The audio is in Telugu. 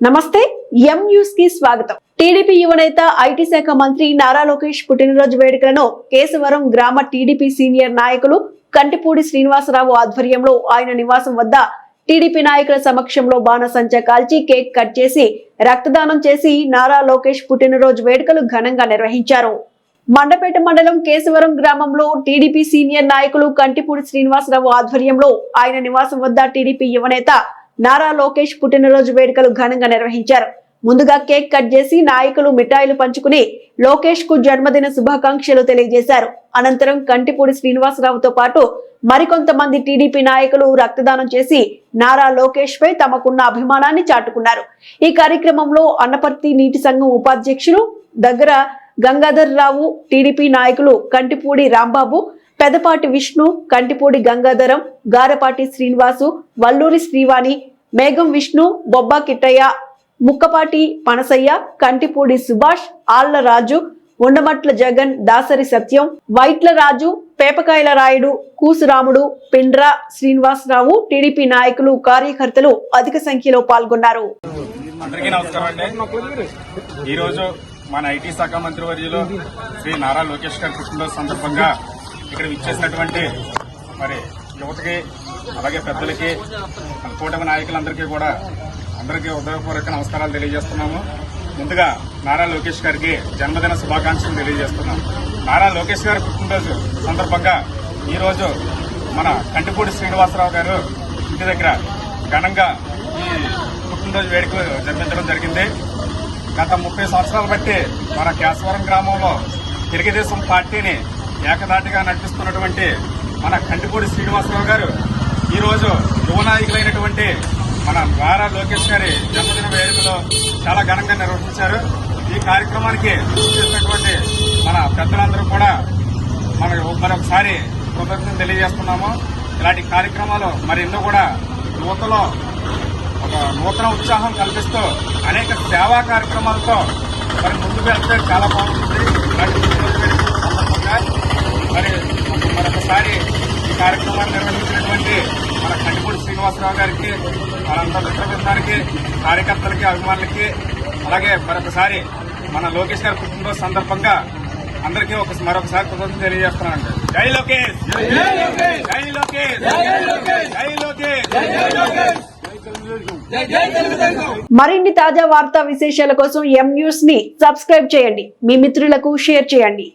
నమస్తే ఎం న్యూస్కి స్వాగతం. టీడీపీ యువనేత ఐటీ శాఖ మంత్రి నారా లోకేష్ పుట్టినరోజు వేడుకలను కేశవరం గ్రామ టీడీపీ సీనియర్ నాయకులు కంటిపూడి శ్రీనివాసరావు ఆధ్వర్యంలో ఆయన నివాసం వద్ద టీడీపీ నాయకుల సమక్షంలో బాణసంచ కాల్చి కేక్ కట్ చేసి రక్తదానం చేసి నారా లోకేష్ పుట్టినరోజు వేడుకలు ఘనంగా నిర్వహించారు. మండపేట మండలం కేశవరం గ్రామంలో టీడీపీ సీనియర్ నాయకులు కంటిపూడి శ్రీనివాసరావు ఆధ్వర్యంలో ఆయన నివాసం వద్ద టీడీపీ యువనేత నారా లోకేష్ పుట్టినరోజు వేడుకలు ఘనంగా నిర్వహించారు. ముందుగా కేక్ కట్ చేసి నాయకులు మిఠాయిలు పంచుకుని లోకేష్కు జన్మదిన శుభాకాంక్షలు తెలియజేశారు. అనంతరం కంటిపూడి శ్రీనివాసరావుతో పాటు మరికొంతమంది టీడీపీ నాయకులు రక్తదానం చేసి నారా లోకేష్ పై తమకున్న అభిమానాన్ని చాటుకున్నారు. ఈ కార్యక్రమంలో అన్నపర్తి నీటి సంఘం ఉపాధ్యక్షులు దగ్గర గంగాధర్ రావు టీడీపీ నాయకులు కంటిపూడి రాంబాబు పెదపాటి విష్ణు కంటిపూడి గంగాధరం గారపాటి శ్రీనివాసు వల్లూరి శ్రీవాణి మేఘం విష్ణు బొబ్బా కిట్టయ్య ముక్కపాటి పనసయ్య కంటిపూడి సుభాష్ ఆళ్ళ రాజు ఉండమట్ల జగన్ దాసరి సత్యం వైట్ల రాజు పేపకాయల రాయుడు కూసురాముడు పిండ్ర శ్రీనివాసరావు టీడీపీ నాయకులు కార్యకర్తలు అధిక సంఖ్యలో పాల్గొన్నారు. అందరికీ నమస్కారం అండి. ఈరోజు మన ఐటీ శాఖ మంత్రి వర్యులు శ్రీ నారా లోకేష్ గారి పుట్టినరోజు సందర్భంగా ఇక్కడ ఇచ్చేసినటువంటి మరి యువతకి అలాగే పెద్దలకి కూటమి నాయకులందరికీ కూడా అందరికీ ఉదయపూర్వక నమస్కారాలు తెలియజేస్తున్నాము. ముందుగా నారా లోకేష్ గారికి జన్మదిన శుభాకాంక్షలు తెలియజేస్తున్నాం నారా లోకేష్ గారి పుట్టినరోజు సందర్భంగా ఈరోజు మన కంటిపూడి శ్రీనివాసరావు గారు ఇంటి దగ్గర ఘనంగా ఈ పుట్టినరోజు వేడుక జరిపించడం జరిగింది. గత ముప్పై సంవత్సరాలు బట్టి మన కేశవరం గ్రామంలో తెలుగుదేశం పార్టీని ఏకదాటిగా నడిపిస్తున్నటువంటి మన కంటిపూడి శ్రీనివాసరావు గారు ఈరోజు యువ నాయకులైనటువంటి మన నారా లోకేష్ గారి జన్మదిన వేడుకలో చాలా ఘనంగా నిర్వహించారు. ఈ కార్యక్రమానికి చేసినటువంటి మన పెద్దలందరూ కూడా మన మరొకసారి కృతజ్ఞతలు తెలియజేస్తున్నాము. ఇలాంటి కార్యక్రమాలు మరెన్నో కూడా యువతలో ఒక నూతన ఉత్సాహం కల్పిస్తూ అనేక సేవా కార్యక్రమాలతో మరి ముందుకు వెళ్తే చాలా బాగుంటుంది. ఇలాంటి మరి మరొకసారి ఈ కార్యక్రమం కార్యక్రమాన్ని నిర్వహించినటువంటి మన కంటిపూడి శ్రీనివాసరావు గారికి మనంతా మిత్ర బృందానికి కార్యకర్తలకి అభిమానులకి అలాగే మరొకసారి మన లోకేష్ గారి పుట్టినరోజు సందర్భంగా అందరికీ ఒక మరొకసారి కృతజ్ఞతలు తెలియజేస్తున్నానండి. జై లోకేష్! జై లోకేష్! జై లోకేష్! మరిన్ని తాజా వార్తా విశేషాల కోసం ఎం న్యూస్ని సబ్స్క్రైబ్ చేయండి. మీ మిత్రులకు షేర్ చేయండి.